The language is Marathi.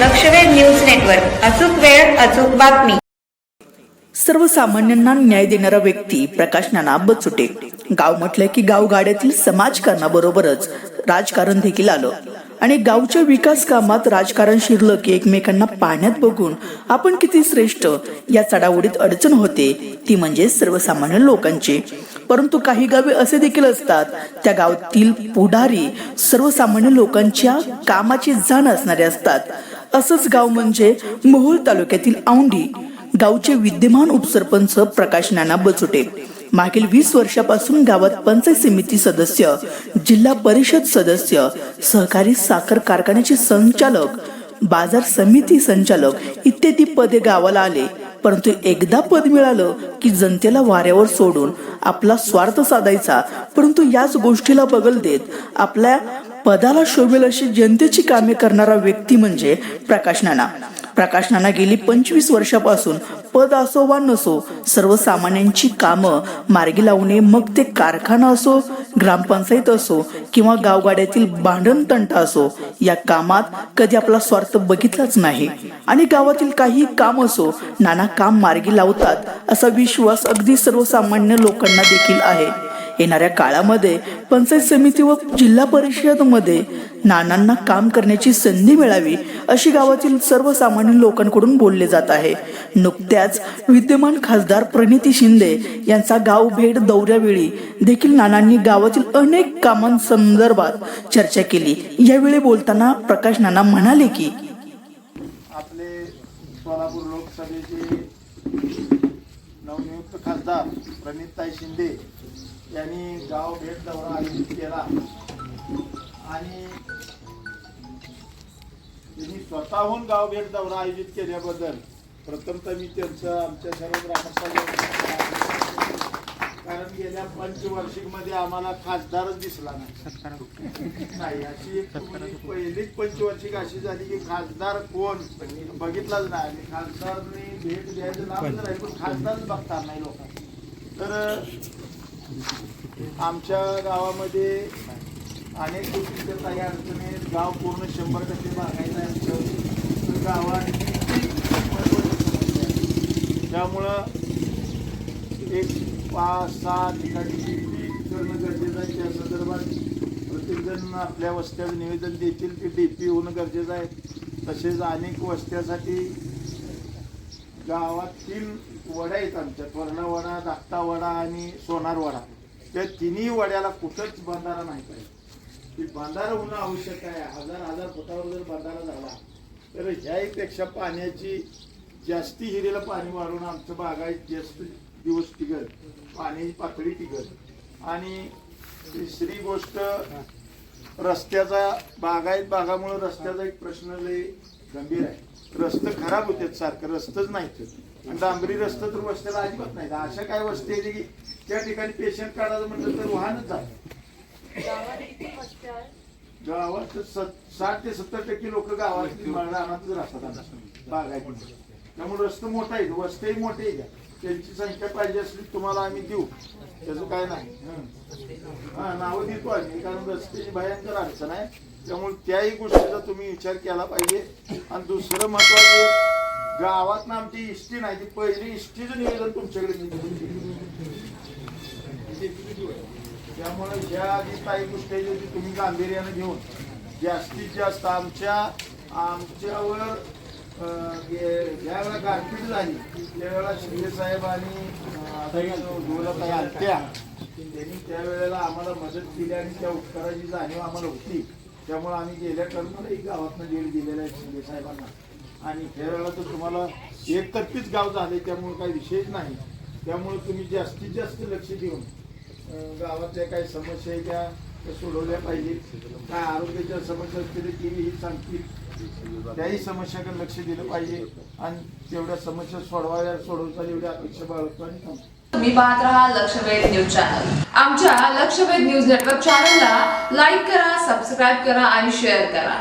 लक्षवेध न्यूज नेटवर्क. अचूक वेळ अचूक बातमी. सर्वसामान्यांना न्याय देणारा व्यक्ती प्रकाश नाना बचुटे. गाव म्हटलं की गाव गाड्यातील समाजकारणाबरोबरच राजकारण देखील आलं. आणि गावच्या विकास कामात राजकारण शिरलं की एकमेकांना पाण्यात बघून आपण किती श्रेष्ठ या चढाओढीत अडचण होते ती म्हणजे सर्वसामान्य लोकांची. परंतु काही गावे असे देखील असतात त्या गावातील पुढारी सर्वसामान्य लोकांच्या कामाची जाण असणारे असतात. असंच गाव म्हणजे मोहोळ तालुक्यातील औंढी गावचे विद्यमान उपसरपंच प्रकाश नाना बचुटे. मागील वीस वर्षापासून गावात पंचायत समिती सदस्य जिल्हा परिषद सदस्य सहकारी साखर कारखान्याचे संचालक बाजार समिती संचालक इत्यादी पदे गावाला आले. परंतु एकदा पद मिळालं की जनतेला वाऱ्यावर सोडून आपला स्वार्थ साधायचा. परंतु याच गोष्टीला बगल देत आपल्या पदाला शोभेल अशी जनतेची कामे करणारा व्यक्ती म्हणजे प्रकाश नाना. प्रकाशनाना गेली पंचवीस वर्षापासून पद असो वा नसो सर्वसामान्यांची कामं मार्गी लावणे मग ते कारखाना असो ग्रामपंचायत असो किंवा गावगाड्यातील भांडण तंटा असो या कामात कधी आपला स्वार्थ बघितलाच नाही. आणि गावातील काही काम असो नाना काम मार्गी लावतात असा विश्वास अगदी सर्वसामान्य लोकांना देखील आहे. येणाऱ्या काळामध्ये पंचायत समिती व जिल्हा परिषदमध्ये नानांना काम करण्याची संधी मिळावी अशी गावातील सर्वसामान्य लोकांकडून बोलले जात आहे. नुकत्याच विद्यमान खासदार प्रणिती शिंदे यांचा गाव भेट दौऱ्यावेळी देखील नानांनी गावातील अनेक कामांसंदर्भात चर्चा केली. यावेळी बोलताना प्रकाश नाना म्हणाले की आपले सोलापूर लोकसभेचे नवनियुक्त खासदार प्रणितताई शिंदे यांनी गाव भेट दौरा आयोजित केला. आणि त्यांनी स्वतःहून गाव भेट दौरा आयोजित केल्याबद्दल प्रथमतः मी त्यांचं आमच्या सर्व ग्रामस्थांना कारण गेल्या पंचवार्षिकमध्ये आम्हाला खासदारच दिसला नाही. नाही अशी एक पहिलीच पंचवार्षिक अशी झाली की खासदार कोण? बघितलाच नाही आणि खासदारने भेट द्यायचं नाव नाही पण खासदारच बघता नाही लोकांना तर आमच्या गावामध्ये अनेक गोष्टीच्या काही अडचणी आहेत. गाव पूर्ण शंभर टक्के मागायचं आहे तर गावात त्यामुळं एक पाच सहा ठिकाणी करणं गरजेचं आहे त्या संदर्भात प्रत्येकजण आपल्या वस्त्याचं निवेदन देतील ते डीपी होणं गरजेचं आहे. तसेच अनेक वस्त्यासाठी गावातील वड्या आहेत आमच्या तोरणा वडा वडा आणि सोनारवडा त्या तिन्ही वड्याला कुठंच बंधारा नाही पाहिजे. ती बंधारा होणं आवश्यक आहे. हजार हजार फुटावर जर बंधारा झाला तर ह्याहीपेक्षा पाण्याची जास्ती हिरेला पाणी वाढवणं आमचं बागायत जास्त दिवस टिकल पाण्याची पातळी टिकल आणि तिसरी गोष्ट रस्त्याचा बागायत भागामुळे रस्त्याचा एक प्रश्न लय गंभीर आहे. रस्ते खराब होतात सारखं रस्तच नाहीत. आणि डांबरी रस्ते तर वस्त्याला अजिबात नाहीत. अशा काय वस्ती आहेत की त्या ठिकाणी पेशंट काढायचं म्हटलं तर वाहनच जात गावात साठ ते सत्तर टक्के लोक गावात रानातच राहतात बागायत त्यामुळे रस्ते मोठा आहे वस्तेही मोठे आहे त्यांची संख्या पाहिजे असली तुम्हाला आम्ही देऊ. त्याचं काय नाही. हां हा नावं देतो आम्ही कारण रस्त्याची भयंकर अडचण आहे. त्यामुळे त्याही गोष्टीचा तुम्ही विचार केला पाहिजे. आणि दुसरं महत्वाचं गावात ना आमची इष्टी नाही ती पहिली इष्टीचं निवेदन तुमच्याकडे त्यामुळे ज्या आधी काही गोष्टी आहेत तुम्ही गांभीर्यानं घेऊन जास्तीत जास्त आमच्या आमच्यावर ज्या वेळा गारपीट झाली त्यावेळेला शिंदे साहेब आणि गोलताई आलत्या त्यांनी त्यावेळेला आम्हाला मदत केली आणि त्या उपकाराची जाणीव आम्हाला होती त्यामुळे आम्ही गेल्या टर्मलाही गावातनं जेल दिलेला आहे शिंदे साहेबांना आणि त्यावेळेला तर तुम्हाला एकतर्फीच गाव झाले त्यामुळे काही विशेष नाही त्यामुळे तुम्ही जास्तीत जास्त लक्ष देऊन गावातल्या काही समस्या आहेत त्या त्या सोडवल्या पाहिजेत. काय आरोग्याच्या समस्या असतील ती ही सांगतील. त्याही समस्याकडे लक्ष दिलं पाहिजे आणि तेवढ्या समस्या सोडवायला सोडवता एवढ्या अपेक्षा बाळगतो आणि तुम्ही पाहत राहा लक्षवेध न्यूज चॅनल. आमच्या लक्षवेध न्यूज नेटवर्क चॅनलला लाईक करा सबस्क्राईब करा आणि शेअर करा.